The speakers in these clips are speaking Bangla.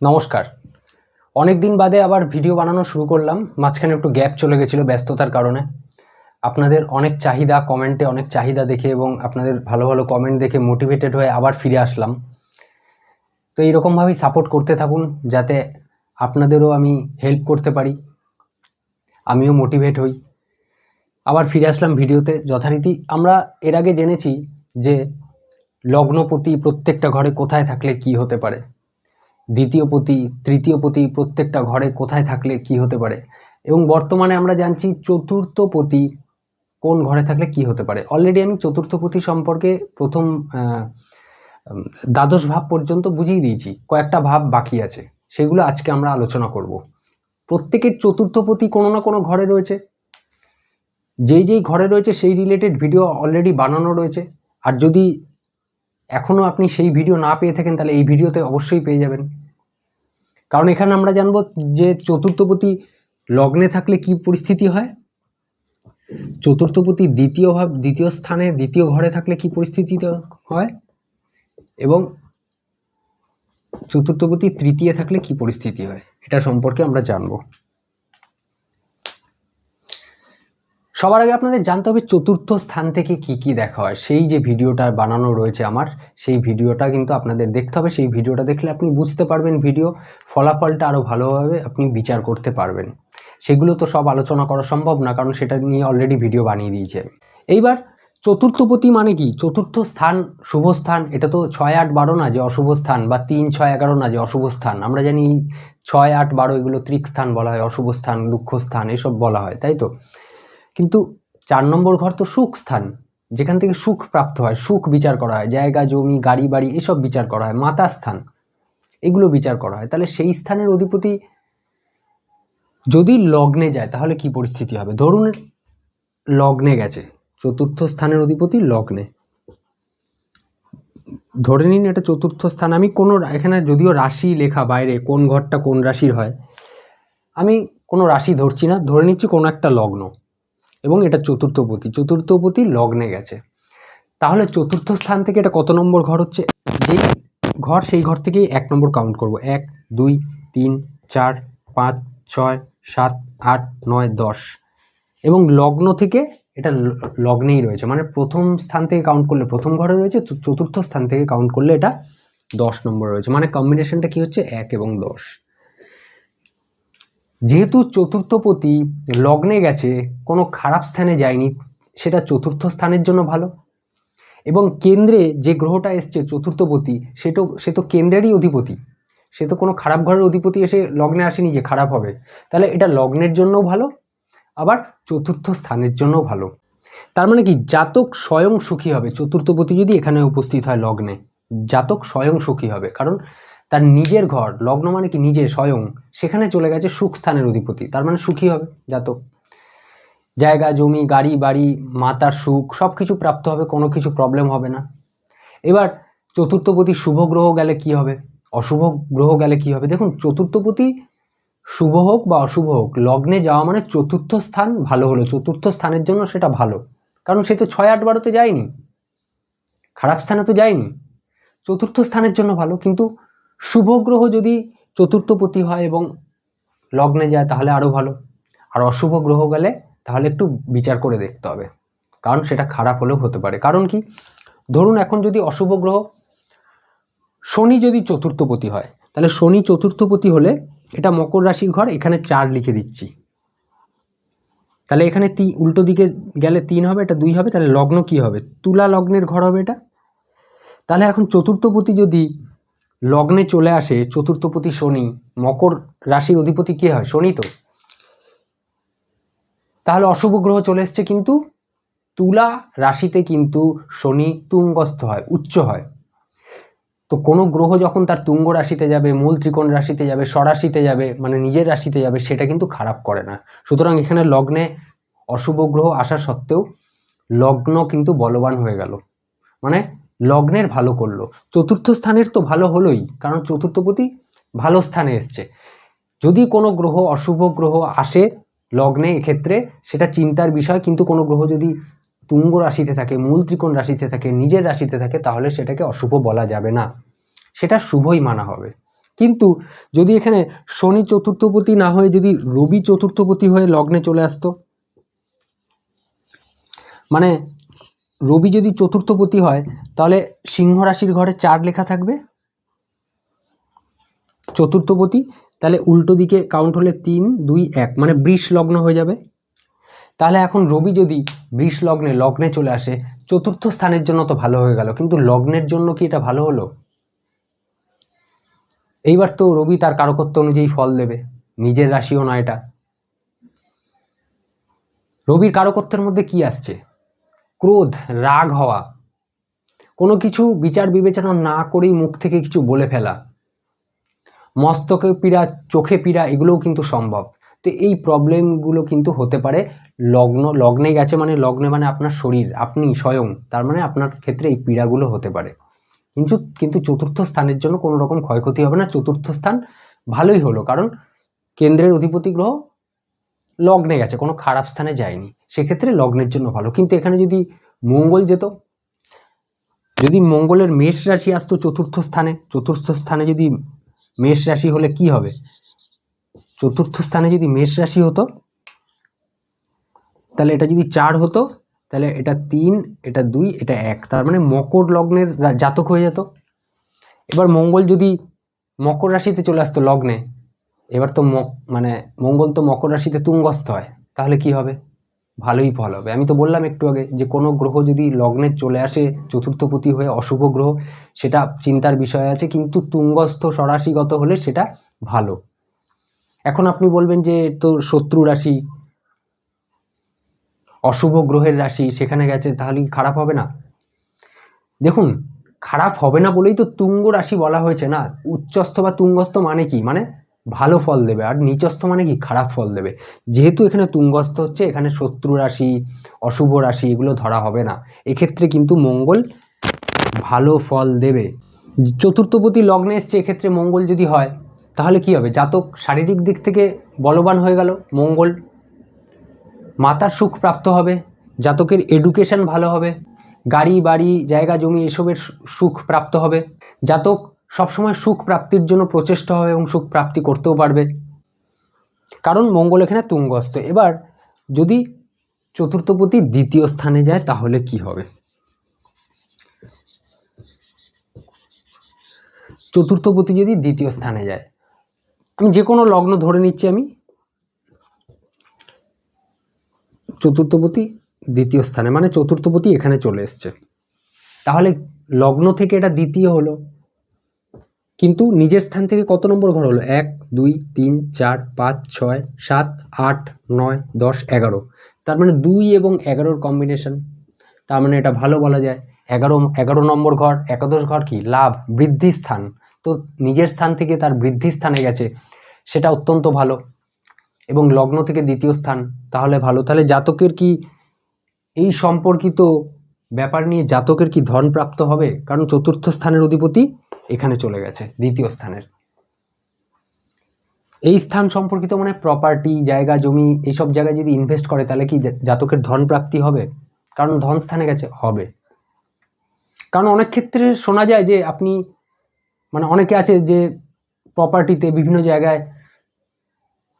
নমস্কার। অনেক দিন বাদে আবার ভিডিও বানানো শুরু করলাম, মাঝখানে একটু গ্যাপ চলে গেছিল ব্যস্ততার কারণে। আপনাদের অনেক চাহিদা কমেন্টে অনেক চাহিদা দেখে এবং আপনাদের ভালো ভালো কমেন্ট দেখে মোটিভেটেড হয়ে আবার ফিরে আসলাম। তো এইরকমভাবেই সাপোর্ট করতে থাকুন, যাতে আপনাদেরও আমি হেল্প করতে পারি, আমিও মোটিভেট হই। আবার ফিরে আসলাম ভিডিওতে। যথারীতি আমরা এর আগে জেনেছি যে লগ্নপতি প্রত্যেকটা ঘরে কোথায় থাকলে কি হতে পারে। দ্বিতীয় পতি, তৃতীয় পতি প্রত্যেকটা ঘরে কোথায় থাকলে কি হতে পারে? এবং বর্তমানে আমরা জানছি চতুর্থ পতি কোন ঘরে থাকলে কি হতে পারে? অলরেডি আমি চতুর্থ পতি সম্পর্কে প্রথম দ্বাদশ ভাব পর্যন্ত বুঝিয়ে দিয়েছি। কয়েকটা ভাব বাকি আছে। সেগুলো আজকে আমরা আলোচনা করব। প্রত্যেকের চতুর্থ পতি কোনো না কোনো ঘরে রয়েছে। যেই যেই ঘরে রয়েছে সেই রিলেটেড ভিডিও অলরেডি বানানো রয়েছে। আর যদি এখনও আপনি সেই ভিডিও না পেয়ে থাকেন, তাহলে এই ভিডিওতে অবশ্যই পেয়ে যাবেন। কারণ এখানে আমরা জানব যে চতুর্থপতি লগ্নে থাকলে কি পরিস্থিতি হয়? চতুর্থপতি দ্বিতীয় ভাব, দ্বিতীয় স্থানে, দ্বিতীয় ঘরে থাকলে কি পরিস্থিতি হয়? এবং চতুর্থপতি তৃতীয় থাকলে কি পরিস্থিতি হয়? এটা সম্পর্কে আমরা জানব। সবার আগে আপনাদের জানতে হবে চতুর্থ স্থান থেকে কি কি দেখা হয়। সেই যে ভিডিওটা বানানো রয়েছে আমার, সেই ভিডিওটা কিন্তু আপনাদের দেখতে হবে। সেই ভিডিওটা দেখলে আপনি বুঝতে পারবেন ভিডিও ফলাফলটা আরও ভালোভাবে আপনি বিচার করতে পারবেন। সেগুলো তো সব আলোচনা করা সম্ভব না, কারণ সেটা নিয়ে অলরেডি ভিডিও বানিয়ে দিয়েছি আমি। এইবার চতুর্থপতি মানে কি? চতুর্থ স্থান, শুভ স্থান, এটা তো ছয় আট বারো না যে অশুভ স্থান, বা তিন ছয় এগারো না যে অশুভ স্থান। আমরা জানি ছয় আট বারো এগুলো ত্রিক স্থান বলা হয়, অশুভ স্থান, দুঃখ স্থান, এসব বলা হয়, তাই তো? কিন্তু চার নম্বর ঘর তো সুখ স্থান। যেখান থেকে সুখ প্রাপ্ত হয়, সুখ বিচার করা হয়, জায়গা, জমি, গাড়ি, বাড়ি, এসব বিচার করা হয়, মাতা স্থান, এগুলো বিচার করা হয়। তাহলে সেই স্থানের অধিপতি যদি লগ্নে যায়, তাহলে কি পরিস্থিতি হবে? ধরুন লগ্নে গেছে, চতুর্থ স্থানের অধিপতি লগ্নে। ধরে নিন এটা চতুর্থ স্থান, আমি কোনো এখানে যদিও রাশি লেখা বাইরে, কোন ঘরটা কোন রাশির হয়, আমি কোনো রাশি ধরছি না, ধরে নিচ্ছি কোনো একটা লগ্ন। এবং এটা চতুর্থপতি চতুর্থপতি লগ্নে গেছে। তাহলে চতুর্থ স্থান থেকে এটা কত নম্বর ঘর হচ্ছে? যেই ঘর সেই ঘর থেকেই এক নম্বর কাউন্ট করব। এক, দুই, তিন, চার, পাঁচ, ছয়, সাত, আট, নয়, দশ। এবং লগ্ন থেকে এটা লগ্নেই রয়েছে। মানে প্রথম স্থান থেকে কাউন্ট করলে, প্রথম ঘরে রয়েছে চতুর্থ স্থান থেকে কাউন্ট করলে এটা দশ নম্বর রয়েছে। মানে কম্বিনেশনটা কি হচ্ছে? এক এবং দশ। যেহেতু চতুর্থপতি লগ্নে গেছে, কোনো খারাপ স্থানে যায়নি, সেটা চতুর্থ স্থানের জন্য ভালো। এবং কেন্দ্রে যে গ্রহটা এসছে চতুর্থপতি সেটা, সে তো কেন্দ্রেরই অধিপতি। সে তো কোনো খারাপ ঘরের অধিপতি এসে লগ্নে আসেনি যে খারাপ হবে। তাহলে এটা লগ্নের জন্যও ভালো, আবার চতুর্থ স্থানের জন্যও ভালো। তার মানে কি, জাতক স্বয়ং সুখী হবে। চতুর্থপতি যদি এখানে উপস্থিত হয় লগ্নে, জাতক স্বয়ং সুখী হবে। কারণ তার নিজের ঘর, লগ্ন মানে কি নিজে স্বয়ং, সেখানে চলে গেছে সুখ স্থানের অধিপতি। তার মানে সুখী হবে, জাতক। জায়গা, জমি, গাড়ি, বাড়ি, মাতার সুখ সব কিছু প্রাপ্ত হবে, কোনো কিছু প্রবলেম হবে না। এবার চতুর্থপতি শুভ গ্রহ গেলে কি হবে? অশুভ গ্রহ গেলে কি হবে? দেখুন, চতুর্থপতি শুভ হোক বা অশুভ হোক, লগ্নে যাওয়া মানে চতুর্থ স্থান ভালো হলো, চতুর্থ স্থানের জন্য সেটা ভালো। কারণ সে তো ছয় আট বারোতে যায়নি, খারাপ স্থানে তো যায়নি। চতুর্থ স্থানের জন্য ভালো, কিন্তু শুভ গ্রহ যদি চতুর্থপতি হয় এবং লগ্নে যায় তাহলে আরও ভালো। আর অশুভ গ্রহ গেলে তাহলে একটু বিচার করে দেখতে হবে। কারণ সেটা খারাপ হলেও হতে পারে। কারণ কি? ধরুন এখন যদি অশুভ গ্রহ শনি যদি চতুর্থপতি হয়, তাহলে শনি চতুর্থপতি হলে এটা মকর রাশির ঘর, এখানে চার লিখে দিচ্ছি। তাহলে এখানে তি, উল্টো দিকে গেলে তিন হবে, এটা দুই হবে, তাহলে লগ্ন কি হবে? তুলা লগ্নের ঘর হবে এটা। তাহলে এখন চতুর্থপতি যদি লগ্নে চলে আসে চতুর্থপতি শনি। মকর রাশির অধিপতি কে হয়? শনি তো। তাহলে অশুভ গ্রহ চলে এসছে কিন্তু তুলা রাশিতে কিন্তু শনি তুঙ্গস্থ হয়, উচ্চ হয়। তো কোনো গ্রহ যখন তার তুঙ্গ রাশিতে যাবে, মূল ত্রিকোণ রাশিতে যাবে, স্বরাশিতে যাবে মানে নিজের রাশিতে যাবে, সেটা কিন্তু খারাপ করে না। সুতরাং এখানে লগ্নে অশুভ গ্রহ আসা সত্ত্বেও লগ্ন কিন্তু বলবান হয়ে গেল। মানে লগ্নের ভালো করল। চতুর্থ স্থানের তো ভালো হলোই, কারণ চতুর্থপতি ভালো স্থানে এসছে। যদি কোনো গ্রহ অশুভ গ্রহ আসে লগ্নে, এক্ষেত্রে সেটা চিন্তার বিষয়, কিন্তু কোনো গ্রহ যদি তুঙ্গ রাশিতে থাকে, মূল ত্রিকোণ রাশিতে থাকে, নিজের রাশিতে থাকে, তাহলে সেটাকে অশুভ বলা যাবে না। সেটা শুভই মানা হবে। কিন্তু যদি এখানে শনি চতুর্থপতি না হয়ে যদি রবি চতুর্থপতি হয়ে লগ্নে চলে আসতো মানে রবি যদি চতুর্থপতি হয়, তাহলে সিংহ রাশির ঘরে চার লেখা থাকবে। চতুর্থপতি, তাহলে উল্টো দিকে কাউন্ট হলে তিন, দুই, এক মানে বৃষ লগ্ন হয়ে যাবে। তাহলে এখন রবি যদি বৃষ লগ্নে লগ্নে চলে আসে, চতুর্থ স্থানের জন্য তো ভালো হয়ে গেল, কিন্তু লগ্নের জন্য কি এটা ভালো হলো? এইবার তো রবি তার কারকত্ব অনুযায়ী ফল দেবে, নিজের রাশিও নয় এটা। রবির কারকত্বের মধ্যে কি আসছে? ক্রোধ, রাগ হওয়া। কোনো কিছু বিচার বিবেচনা না করেই মুখ থেকে কিছু বলে ফেলা। মস্তকে পীড়া, চোখে পীড়া, এগুলোও কিন্তু সম্ভব। তো এই প্রবলেমগুলো কিন্তু হতে পারে লগ্ন, লগ্নে গেছে মানে লগ্নে মানে আপনার শরীর, আপনি স্বয়ং, তার মানে আপনার ক্ষেত্রে এই পীড়াগুলো হতে পারে। কিন্তু কিন্তু চতুর্থ স্থানের জন্য কোনো রকম ক্ষয়ক্ষতি হবে না। চতুর্থ স্থান ভালোই হলো, কারণ কেন্দ্রের অধিপতি গ্রহ লগ্নে গেছে, কোনো খারাপ স্থানে যায়নি। সেক্ষেত্রে লগ্নের জন্য ভালো। কিন্তু এখানে যদি মঙ্গল যেত, যদি মঙ্গলের মেষ রাশি আসতো চতুর্থ স্থানে চতুর্থ স্থানে যদি মেষ রাশি হলে কি হবে? চতুর্থ স্থানে যদি মেষ রাশি হতো, তাহলে এটা যদি চার হতো, তাহলে এটা তিন, এটা দুই, এটা এক। তার মানে মকর লগ্নের জাতক হয়ে যেত। এবার মঙ্গল যদি মকর রাশিতে চলে আসতো লগ্নে এবার তো মানে মঙ্গল তো মকর রাশিতে তুঙ্গস্থ হয়। তাহলে কি হবে? ভালোই ফল হবে। আমি তো বললাম একটু আগে যে কোনো গ্রহ যদি লগ্নে চলে আসে চতুর্থপতি হয়ে অশুভ গ্রহ, সেটা চিন্তার বিষয় আছে, কিন্তু তুঙ্গস্থ সরাসিগত হলে সেটা ভালো। এখন আপনি বলবেন যে তো শত্রু রাশি, অশুভ গ্রহের রাশি সেখানে গেছে, তাহলে কি খারাপ হবে না? দেখুন, খারাপ হবে না বলেই তো তুঙ্গ রাশি বলা হয়েছে না। উচ্চস্থ বা তুঙ্গস্থ মানে কি? মানে ভালো ফল দেবে। আর নিচস্থ মানে কি? খারাপ ফল দেবে। যেহেতু এখানে তুঙ্গস্থ হচ্ছে, এখানে শত্রু রাশি, অশুভ রাশি এগুলো ধরা হবে না। এক্ষেত্রে কিন্তু মঙ্গল ভালো ফল দেবে। চতুর্থপতি লগ্নে এসছে, এক্ষেত্রে মঙ্গল যদি হয়, তাহলে কি হবে? জাতক শারীরিক দিক থেকে বলবান হয়ে গেল, মঙ্গল মাতার সুখ প্রাপ্ত হবে, জাতকের এডুকেশন ভালো হবে, গাড়ি, বাড়ি, জায়গা, জমি এসবের সুখ প্রাপ্ত হবে। জাতক সবসময় সুখ প্রাপ্তির জন্য প্রচেষ্টা হবে এবং সুখ প্রাপ্তি করতেও পারবে। কারণ মঙ্গল এখানে তুঙ্গস্থ। এবার যদি চতুর্থপতি দ্বিতীয় স্থানে যায়, তাহলে কি হবে? চতুর্থপতি যদি দ্বিতীয় স্থানে যায়, আমি যে কোনো লগ্ন ধরে নিচ্ছি আমি। চতুর্থপতি দ্বিতীয় স্থানে মানে চতুর্থপতি এখানে চলে এসছে। তাহলে লগ্ন থেকে এটা দ্বিতীয় হলো। কিন্তু নিজের স্থান থেকে কত নম্বর ঘর হলো? এক, দুই, তিন, চার, পাঁচ, ছয়, সাত, আট, নয়, দশ, এগারো। তার মানে দুই এবং এগারোর কম্বিনেশন তার মানে এটা ভালো বলা যায়। এগারো এগারো নম্বর ঘর, একাদশ ঘর কি? লাভ, বৃদ্ধি স্থান। তো নিজের স্থান থেকে তার বৃদ্ধি স্থানে গেছে, সেটা অত্যন্ত ভালো। এবং লগ্ন থেকে দ্বিতীয় স্থান, তাহলে ভালো। তাহলে জাতকের কি এই সম্পর্কিত ব্যাপার নিয়ে জাতকের কি ধন প্রাপ্ত হবে? কারণ চতুর্থ স্থানের অধিপতি এখানে চলে গেছে, দ্বিতীয় স্থানের। এই স্থান সম্পর্কিত মানে প্রপার্টি জায়গা, জমি এইসব জায়গায় যদি ইনভেস্ট করে, তাহলে কি জাতকের ধন প্রাপ্তি হবে? কারণ ধন স্থানে গেছে, হবে। কারণ অনেক ক্ষেত্রে শোনা যায় যে আপনি মানে অনেকে আছে যে প্রপার্টিতে বিভিন্ন জায়গায়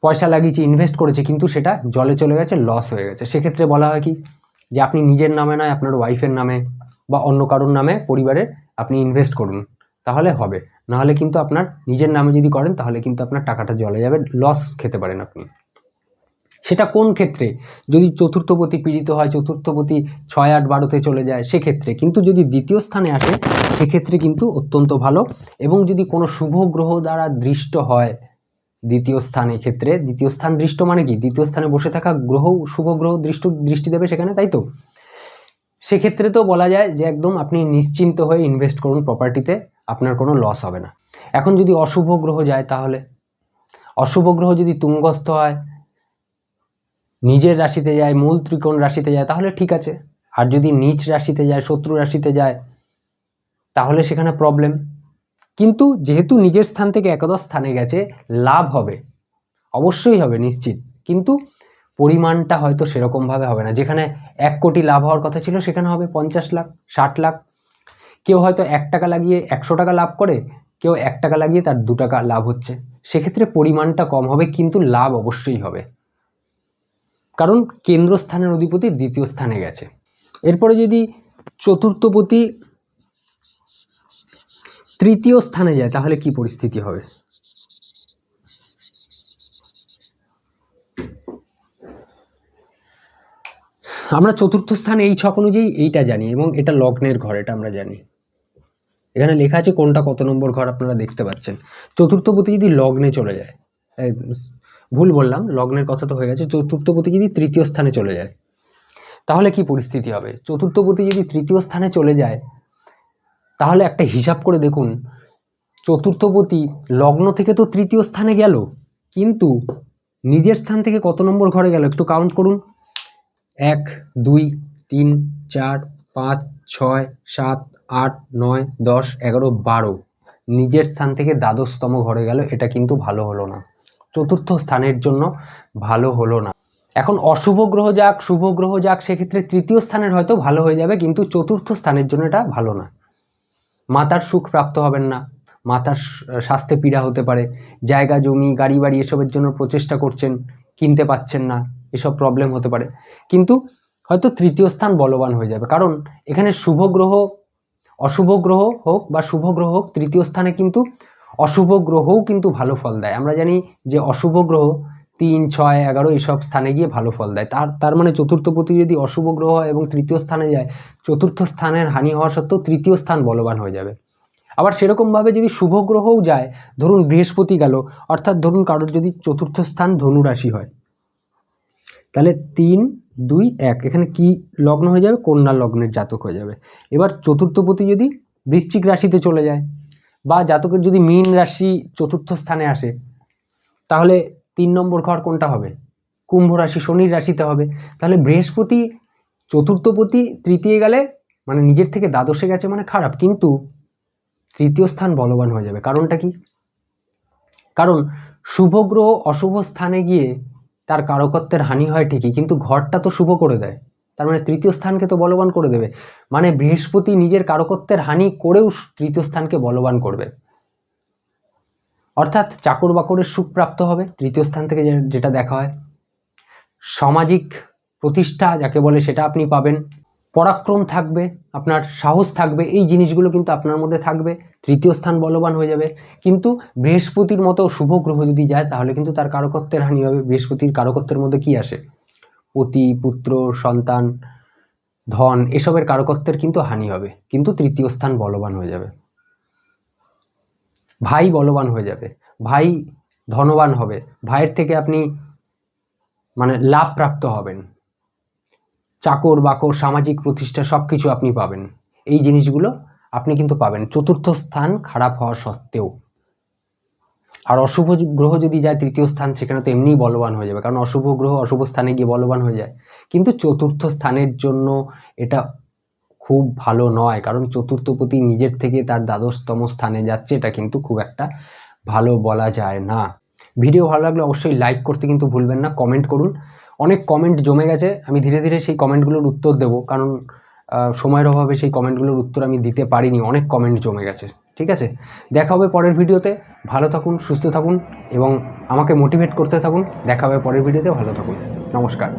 পয়সা লাগিয়েছে ইনভেস্ট করেছে, কিন্তু সেটা জলে চলে গেছে লস হয়ে গেছে। সেক্ষেত্রে বলা হয় কি যে আপনি নিজের নামে নয়, আপনার ওয়াইফের নামে বা অন্য কারোর নামে পরিবারের আপনি ইনভেস্ট করুন। তাহলে হবে। নাহলে কিন্তু আপনার নিজের নামে যদি করেন, তাহলে কিন্তু আপনার টাকাটা জলে যাবে লস খেতে পারেন আপনি। সেটা কোন ক্ষেত্রে? যদি চতুর্থপতি পীড়িত হয়, চতুর্থপতি ছয় আট বারোতে চলে যায়, সেক্ষেত্রে। কিন্তু যদি দ্বিতীয় স্থানে আসে, সেক্ষেত্রে কিন্তু অত্যন্ত ভালো। এবং যদি কোনো শুভ গ্রহ দ্বারা দৃষ্ট হয় দ্বিতীয় স্থানে ক্ষেত্রে দ্বিতীয় স্থান দৃষ্ট মানে কি? দ্বিতীয় স্থানে বসে থাকা গ্রহ, শুভ গ্রহ দৃষ্ট, দৃষ্টি দেবে সেখানে, তাই তো? সেক্ষেত্রে তো বলা যায় যে একদম আপনি নিশ্চিন্ত হয়ে ইনভেস্ট করুন প্রপার্টিতে আপনার কোনো লস হবে না। এখন যদি অশুভ গ্রহ যায় তাহলে? অশুভ গ্রহ যদি তুঙ্গস্থ হয়, নিজের রাশিতে যায়, মূল ত্রিকোণ রাশিতে যায়, তাহলে ঠিক আছে। আর যদি নিচ রাশিতে যায়, শত্রু রাশিতে যায়, তাহলে সেখানে প্রবলেম কিন্তু যেহেতু নিজের স্থান থেকে একাদশ স্থানে গেছে, লাভ হবে। অবশ্যই হবে, নিশ্চিত। কিন্তু পরিমাণটা হয়তো সেরকমভাবে হবে না। যেখানে এক কোটি লাভ হওয়ার কথা ছিল, সেখানে হবে পঞ্চাশ লাখ, ষাট লাখ। কেউ হয়তো এক টাকা লাগিয়ে একশো টাকা লাভ করে, কেউ এক টাকা লাগিয়ে তার দু টাকা লাভ হচ্ছে। সেক্ষেত্রে পরিমাণটা কম হবে, কিন্তু লাভ অবশ্যই হবে। কারণ কেন্দ্রস্থানের অধিপতি দ্বিতীয় স্থানে গেছে। এরপরে যদি চতুর্থপতি তৃতীয় স্থানে যায়, তাহলে কি পরিস্থিতি হবে? আমরা চতুর্থ স্থানে এই ছক অনুযায়ী এইটা জানি এবং এটা লগ্নের ঘর, এটা আমরা জানি। এখানে লেখা আছে কোনটা কত নম্বর ঘর আপনারা দেখতে পাচ্ছেন। চতুর্থপতি যদি লগ্নে চলে যায় ভুল বললাম, লগ্নের কথা তো হয়ে গেছে, চতুর্থপতি যদি তৃতীয় স্থানে চলে যায়, তাহলে কি পরিস্থিতি হবে? চতুর্থপতি যদি তৃতীয় স্থানে চলে যায় তাহলে একটা হিসাব করে দেখুন। চতুর্থপতি লগ্ন থেকে তো তৃতীয় স্থানে গেল, কিন্তু নিজের স্থান থেকে কত নম্বর ঘরে গেল একটু কাউন্ট করুন। এক, দুই, তিন, চার, পাঁচ, ছয়, সাত, আট, নয়, দশ, এগারো, বারো। নিজের স্থান থেকে দ্বাদশতম ঘরে গেল, এটা কিন্তু ভালো হলো না। চতুর্থ স্থানের জন্য ভালো হলো না। এখন অশুভ গ্রহ যাক, শুভ গ্রহ যাক, সেক্ষেত্রে তৃতীয় স্থানের হয়তো ভালো হয়ে যাবে, কিন্তু চতুর্থ স্থানের জন্য এটা ভালো না। মাতার সুখ প্রাপ্ত হবেন না। মাতার স্বাস্থ্যে পীড়া হতে পারে। জায়গা, জমি গাড়ি বাড়ি এসবের জন্য প্রচেষ্টা করছেন, কিনতে পাচ্ছেন না। এসব প্রবলেম হতে পারে। কিন্তু হয়তো তৃতীয় স্থান বলবান হয়ে যাবে। কারণ এখানে শুভ গ্রহ, অশুভ গ্রহ হোক বা শুভ গ্রহ হোক, তৃতীয় স্থানে কিন্তু অশুভ গ্রহও কিন্তু ভালো ফল দেয়। আমরা জানি যে অশুভ গ্রহ তিন, ছয়, এগারো এইসব স্থানে গিয়ে ভালো ফল দেয়। তার তার মানে চতুর্থপতি যদি অশুভ গ্রহ এবং তৃতীয় স্থানে যায়, চতুর্থ স্থানের হানি হওয়া সত্ত্বেও তৃতীয় স্থান বলবান হয়ে যাবে। আবার সেরকমভাবে যদি শুভ গ্রহও যায়, ধরুন বৃহস্পতি গেল, অর্থাৎ ধরুন কারোর যদি চতুর্থ স্থান ধনু রাশি হয়। তাহলে তিন, দুই, এক, এখানে কি লগ্ন হয়ে যাবে? কন্যা লগ্নের জাতক হয়ে যাবে। এবার চতুর্থপতি যদি বৃশ্চিক রাশিতে চলে যায়, বা জাতকের যদি মীন রাশি চতুর্থ স্থানে আসে, তাহলে তিন নম্বর ঘর কোনটা হবে? কুম্ভ রাশি শনির রাশিতে হবে। তাহলে বৃহস্পতি, চতুর্থপতি তৃতীয় গেলে মানে নিজের থেকে দ্বাদশে গেছে মানে খারাপ। কিন্তু তৃতীয় স্থান বলবান হয়ে যাবে। কারণটা কি? কারণ শুভ গ্রহ অশুভ স্থানে গিয়ে তার কারকত্বের হানি হয় ঠিকই, কিন্তু ঘরটা তো শুভ করে দেয়। তার মানে তৃতীয় স্থানকে তো বলবান করে দেবে। মানে বৃহস্পতি নিজের কারকত্বের হানি করেও তৃতীয় স্থানকে বলবান করবে। অর্থাৎ চাকর বাকরের সুখ প্রাপ্ত হবে, তৃতীয় স্থান থেকে যেটা দেখা হয়। সামাজিক প্রতিষ্ঠা যাকে বলে সেটা আপনি পাবেন। পরাক্রম থাকবে, আপনার সাহস থাকবে, এই জিনিসগুলো কিন্তু আপনার মধ্যে থাকবে, তৃতীয় স্থান বলবান হয়ে যাবে। কিন্তু বৃহস্পতির মতো শুভ গ্রহ যদি যায়, তাহলে কিন্তু তার কারকত্বের হানি হবে। বৃহস্পতির কারকত্বের মধ্যে কি আসে? পতি, পুত্র, সন্তান, ধন, এসবের কারকত্বের কিন্তু হানি হবে। কিন্তু তৃতীয় স্থান বলবান হয়ে যাবে। ভাই বলবান হয়ে যাবে, ভাই ধনবান হবে, ভাইয়ের থেকে আপনি মানে লাভ প্রাপ্ত হবেন। চাকর, বাকর, সামাজিক প্রতিষ্ঠা সব কিছু আপনি পাবেন। এই জিনিসগুলো আপনি কিন্তু পাবেন। চতুর্থ স্থান খারাপ হওয়া সত্ত্বেও। আর অশুভ গ্রহ যদি যায়, তৃতীয় স্থান, সেখানে তো এমনিই বলবান হয়ে যাবে। কারণ অশুভ গ্রহ অশুভ স্থানে গিয়ে বলবান হয়ে যায়। কিন্তু চতুর্থ স্থানের জন্য এটা খুব ভালো নয়। কারণ চতুর্থপতি নিজের থেকে তার দ্বাদশতম স্থানে যাচ্ছে, এটা কিন্তু খুব একটা ভালো বলা যায় না। ভিডিও ভালো লাগলে অবশ্যই লাইক করতে কিন্তু ভুলবেন না কমেন্ট করুন। অনেক কমেন্ট জমে গেছে, আমি ধীরে ধীরে সেই কমেন্টগুলোর উত্তর দেবো। কারণ সময়ের অভাবে সেই কমেন্টগুলোর উত্তর আমি দিতে পারিনি, অনেক কমেন্ট জমে গেছে, ঠিক আছে? দেখা হবে পরের ভিডিওতে, ভালো থাকুন, সুস্থ থাকুন এবং আমাকে মোটিভেট করতে থাকুন। দেখা হবে পরের ভিডিওতে, ভালো থাকুন। নমস্কার।